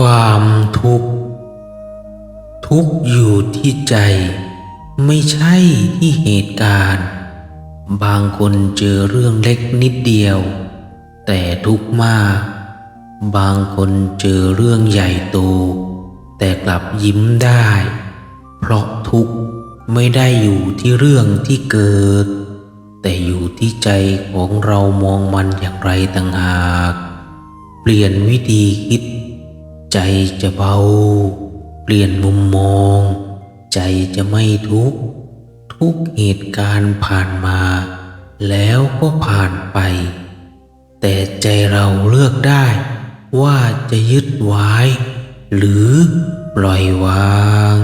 ความทุกข์ ทุกอยู่ที่ใจ ไม่ใช่ที่เหตุการณ์ บางคนเจอเรื่องเล็กนิดเดียว แต่ทุกข์มาก บางคนเจอเรื่องใหญ่โต แต่กลับยิ้มได้ เพราะทุกข์ไม่ได้อยู่ที่เรื่องที่เกิด แต่อยู่ที่ใจของเรามองมันอย่างไรต่างหาก เปลี่ยนวิธีคิด ใจจะเบา เปลี่ยนมุมมอง ใจจะไม่ทุกข์ทุกเหตุการณ์ผ่านมา แล้วก็ผ่านไป แต่ใจเราเลือกได้ ว่าจะยึดไว้ หรือปล่อยวาง